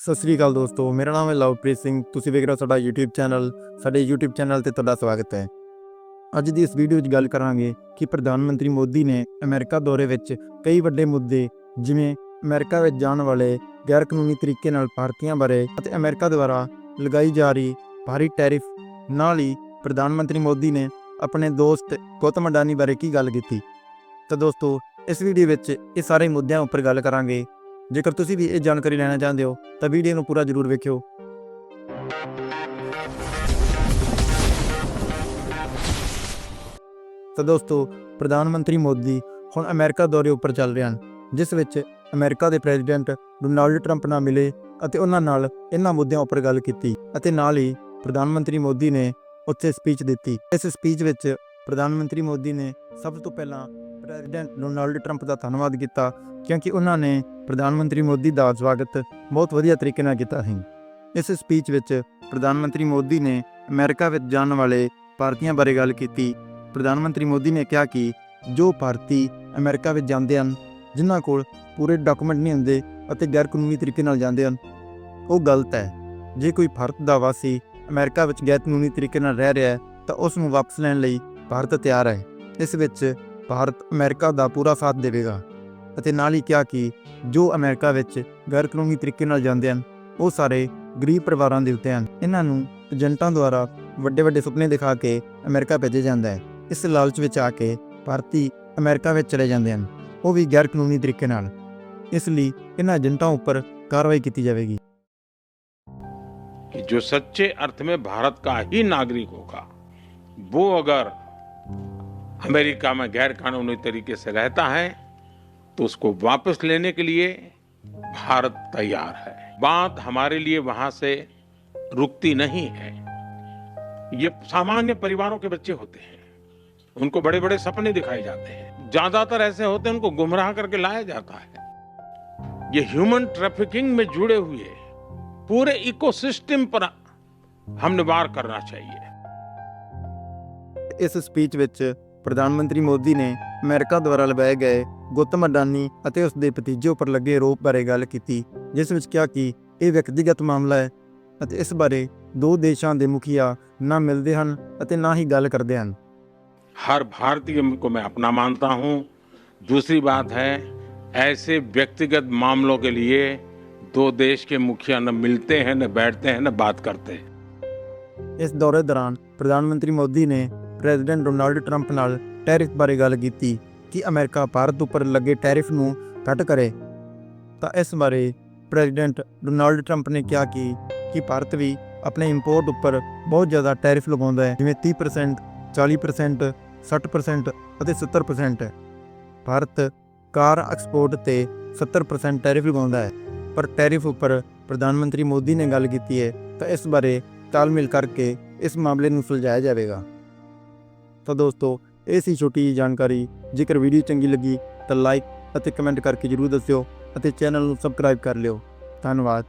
ਸਤਿ ਸ੍ਰੀ ਅਕਾਲ ਦੋਸਤੋ, ਮੇਰਾ ਨਾਮ ਹੈ ਲਵਪ੍ਰੀਤ ਸਿੰਘ। ਤੁਸੀਂ ਵੇਖ ਰਹੇ ਹੋ ਸਾਡਾ YouTube ਚੈਨਲ ਸਾਡੇ YouTube ਚੈਨਲ ਤੇ ਤੁਹਾਡਾ ਸਵਾਗਤ ਹੈ। ਅੱਜ ਦੀ ਇਸ ਵੀਡੀਓ ਵਿੱਚ ਗੱਲ ਕਰਾਂਗੇ ਕਿ ਪ੍ਰਧਾਨ ਮੰਤਰੀ ਮੋਦੀ ਨੇ ਅਮਰੀਕਾ ਦੌਰੇ ਵਿੱਚ ਕਈ ਵੱਡੇ ਮੁੱਦੇ, ਜਿਵੇਂ ਅਮਰੀਕਾ ਵਿੱਚ ਜਾਣ ਵਾਲੇ ਗੈਰ ਕਾਨੂੰਨੀ ਤਰੀਕੇ ਨਾਲ ਭਾਰਤੀਆਂ ਬਾਰੇ ਅਤੇ ਅਮਰੀਕਾ ਦੁਆਰਾ ਲਗਾਈ ਜਾ ਰਹੀ ਭਾਰੀ ਟੈਰਿਫ। ਨਾਲ ਹੀ ਪ੍ਰਧਾਨ ਮੰਤਰੀ ਮੋਦੀ ਨੇ ਆਪਣੇ ਦੋਸਤ ਗੌਤਮ ਅਡਾਨੀ ਬਾਰੇ ਕੀ ਗੱਲ ਕੀਤੀ। ਤਾਂ ਦੋਸਤੋ, ਇਸ ਵੀਡੀਓ ਵਿੱਚ ਇਹ ਸਾਰੇ ਮੁੱਦਿਆਂ ਉੱਪਰ ਗੱਲ ਕਰਾਂਗੇ। ਜੇਕਰ ਤੁਸੀਂ ਵੀ ਇਹ ਜਾਣਕਾਰੀ ਲੈਣਾ ਚਾਹੁੰਦੇ ਹੋ, ਤਾਂ ਵੀਡੀਓ ਨੂੰ ਪੂਰਾ ਜ਼ਰੂਰ ਵੇਖਿਓ। ਤਾਂ ਦੋਸਤੋ, ਪ੍ਰਧਾਨ ਮੰਤਰੀ ਮੋਦੀ ਹੁਣ ਅਮਰੀਕਾ ਦੌਰੇ ਉੱਪਰ ਚੱਲ ਰਹੇ ਹਨ, ਜਿਸ ਵਿੱਚ ਅਮਰੀਕਾ ਦੇ ਪ੍ਰੈਜ਼ੀਡੈਂਟ ਡੋਨਾਲਡ ਟਰੰਪ ਨਾਲ ਮਿਲੇ ਅਤੇ ਉਹਨਾਂ ਨਾਲ ਇਹਨਾਂ ਮੁੱਦਿਆਂ ਉੱਪਰ ਗੱਲ ਕੀਤੀ ਅਤੇ ਨਾਲ ਹੀ ਪ੍ਰਧਾਨ ਮੰਤਰੀ ਮੋਦੀ ਨੇ ਉੱਥੇ ਸਪੀਚ ਦਿੱਤੀ। ਇਸ ਸਪੀਚ ਵਿੱਚ ਪ੍ਰਧਾਨ ਮੰਤਰੀ ਮੋਦੀ ਨੇ ਸਭ ਤੋਂ ਪਹਿਲਾਂ ਪ੍ਰੈਜ਼ੀਡੈਂਟ ਡੋਨਾਲਡ ਟਰੰਪ ਦਾ ਧੰਨਵਾਦ ਕੀਤਾ ਕਿਉਂਕਿ ਉਹਨਾਂ ਨੇ ਪ੍ਰਧਾਨ ਮੰਤਰੀ ਮੋਦੀ ਦਾ ਸਵਾਗਤ ਬਹੁਤ ਵਧੀਆ ਤਰੀਕੇ ਨਾਲ ਕੀਤਾ ਸੀ। ਇਸ ਸਪੀਚ ਵਿੱਚ ਪ੍ਰਧਾਨ ਮੰਤਰੀ ਮੋਦੀ ਨੇ ਅਮਰੀਕਾ ਵਿੱਚ ਜਾਣ ਵਾਲੇ ਭਾਰਤੀਆਂ ਬਾਰੇ ਗੱਲ ਕੀਤੀ। ਪ੍ਰਧਾਨ ਮੰਤਰੀ ਮੋਦੀ ਨੇ ਕਿਹਾ ਕਿ ਜੋ ਭਾਰਤੀ ਅਮਰੀਕਾ ਵਿੱਚ ਜਾਂਦੇ ਹਨ, ਜਿਨ੍ਹਾਂ ਕੋਲ ਪੂਰੇ ਡਾਕੂਮੈਂਟ ਨਹੀਂ ਹੁੰਦੇ ਅਤੇ ਗੈਰ ਕਾਨੂੰਨੀ ਤਰੀਕੇ ਨਾਲ ਜਾਂਦੇ ਹਨ, ਉਹ ਗਲਤ ਹੈ। ਜੇ ਕੋਈ ਭਾਰਤ ਦਾ ਵਾਸੀ ਅਮਰੀਕਾ ਵਿੱਚ ਗੈਰ ਕਾਨੂੰਨੀ ਤਰੀਕੇ ਨਾਲ ਰਹਿ ਰਿਹਾ ਹੈ, ਤਾਂ ਉਸ ਨੂੰ ਵਾਪਸ ਲੈਣ ਲਈ ਭਾਰਤ ਤਿਆਰ ਹੈ। ਇਸ ਵਿੱਚ ਭਾਰਤ ਅਮਰੀਕਾ ਦਾ ਪੂਰਾ ਸਾਥ ਦੇਵੇਗਾ ਅਤੇ ਨਾਲ ਹੀ ਕਿਹਾ ਕਿ ਜੋ ਅਮਰੀਕਾ ਵਿੱਚ ਗੈਰ ਕਾਨੂੰਨੀ ਤਰੀਕੇ ਨਾਲ ਜਾਂਦੇ ਹਨ ਉਹ ਸਾਰੇ ਗਰੀਬ ਪਰਿਵਾਰਾਂ ਦੇ ਉੱਤੇ ਹਨ ਇਹਨਾਂ ਨੂੰ ਏਜੰਟਾਂ ਦੁਆਰਾ ਵੱਡੇ ਵੱਡੇ ਸੁਪਨੇ ਦਿਖਾ ਕੇ ਅਮਰੀਕਾ ਭੇਜਿਆ ਜਾਂਦਾ ਹੈ ਇਸ ਲਾਲਚ ਵਿੱਚ ਆ ਕੇ ਭਾਰਤੀ ਅਮਰੀਕਾ ਵਿੱਚ ਚਲੇ ਜਾਂਦੇ ਹਨ ਉਹ ਵੀ ਗੈਰ ਕਾਨੂੰਨੀ ਤਰੀਕੇ ਨਾਲ ਇਸ ਲਈ ਇਹਨਾਂ ਏਜੰਟਾਂ ਉੱਪਰ ਕਾਰਵਾਈ ਕੀਤੀ ਜਾਵੇਗੀ कि जो सच्चे अर्थ में भारत का ही नागरिक होगा वो अगर अमेरिका में गैर कानूनी तरीके से रहता है तो उसको वापस लेने के लिए भारत तैयार है। बात हमारे लिए वहाँ से रुकती नहीं है। ये सामान्य परिवारों के बच्चे होते हैं। उनको बड़े बड़े सपने दिखाए जाते हैं। ज़्यादातर ऐसे होते हैं, उनको गुमराह करके लाया जाता है। ये ह्यूमन ट्रैफिकिंग में जुड़े हुए पूरे इकोसिस्टम पर हमने वार करना चाहिए। इस स्पीच ਵਿੱਚ ਪ੍ਰਧਾਨ ਮੰਤਰੀ ਮੋਦੀ ਨੇ ਅਮਰੀਕਾ ਦੁਆਰਾ ਲਗਾਏ ਗਏ ਗੌਤਮ ਅਡਾਨੀ ਅਤੇ ਉਸ ਦੇ ਭਤੀਜੇ ਉੱਪਰ ਲੱਗੇ ਆਰੋਪ ਬਾਰੇ ਗੱਲ ਕੀਤੀ ਜਿਸ ਵਿੱਚ ਕਿਹਾ ਕਿ ਇਹ ਵਿਅਕਤੀਗਤ ਮਾਮਲਾ ਹੈ ਅਤੇ ਇਸ ਬਾਰੇ ਦੋ ਦੇਸ਼ਾਂ ਦੇ ਮੁਖੀਆ ਨਾ ਮਿਲਦੇ ਹਨ ਅਤੇ ਨਾ ਹੀ ਗੱਲ ਕਰਦੇ ਹਨ हर भारतीय को मैं अपना मानता हूं दूसरी बात है ऐसे व्यक्तिगत मामलों के लिए दो देश के मुखिया न मिलते हैं न बैठते हैं न बात करते हैं ਇਸ ਦੌਰੇ ਦੌਰਾਨ ਪ੍ਰਧਾਨ ਮੰਤਰੀ ਮੋਦੀ ਨੇ ਪ੍ਰੈਜ਼ੀਡੈਂਟ ਡੋਨਾਲਡ ਟਰੰਪ ਨਾਲ ਟੈਰਿਫ ਬਾਰੇ ਗੱਲ ਕੀਤੀ ਕਿ ਅਮਰੀਕਾ ਭਾਰਤ ਉੱਪਰ ਲੱਗੇ ਟੈਰਿਫ ਨੂੰ ਘੱਟ ਕਰੇ। ਤਾਂ ਇਸ ਬਾਰੇ ਪ੍ਰੈਜ਼ੀਡੈਂਟ ਡੋਨਾਲਡ ਟਰੰਪ ਨੇ ਕਿਹਾ ਕਿ ਕਿ ਭਾਰਤ ਵੀ ਆਪਣੇ ਇੰਪੋਰਟ ਉੱਪਰ ਬਹੁਤ ਜ਼ਿਆਦਾ ਟੈਰਿਫ ਲਗਾਉਂਦਾ ਹੈ, ਜਿਵੇਂ 30% 40% 60% ਅਤੇ 70% ਹੈ ਭਾਰਤ ਕਾਰ ਐਕਸਪੋਰਟ ਤੇ 70% ਟੈਰਿਫ ਲਗਾਉਂਦਾ ਹੈ, ਪਰ ਟੈਰਿਫ ਉੱਪਰ ਪ੍ਰਧਾਨ ਮੰਤਰੀ ਮੋਦੀ ਨੇ ਗੱਲ ਕੀਤੀ ਹੈ, ਤਾਂ ਇਸ ਬਾਰੇ ਤਾਲਮੇਲ ਕਰਕੇ ਇਸ ਮਾਮਲੇ ਨੂੰ ਸੁਲਝਾਇਆ ਜਾਵੇਗਾ। ਤਾਂ ਦੋਸਤੋ, ਇਹ ਸੀ ਛੋਟੀ ਜਿਹੀ ਜਾਣਕਾਰੀ। ਜੇਕਰ ਵੀਡੀਓ ਚੰਗੀ ਲੱਗੀ ਤਾਂ ਲਾਈਕ ਅਤੇ ਕਮੈਂਟ ਕਰਕੇ ਜਰੂਰ ਦੱਸਿਓ ਅਤੇ ਚੈਨਲ ਨੂੰ ਸਬਸਕ੍ਰਾਈਬ ਕਰ ਲਿਓ। ਧੰਨਵਾਦ।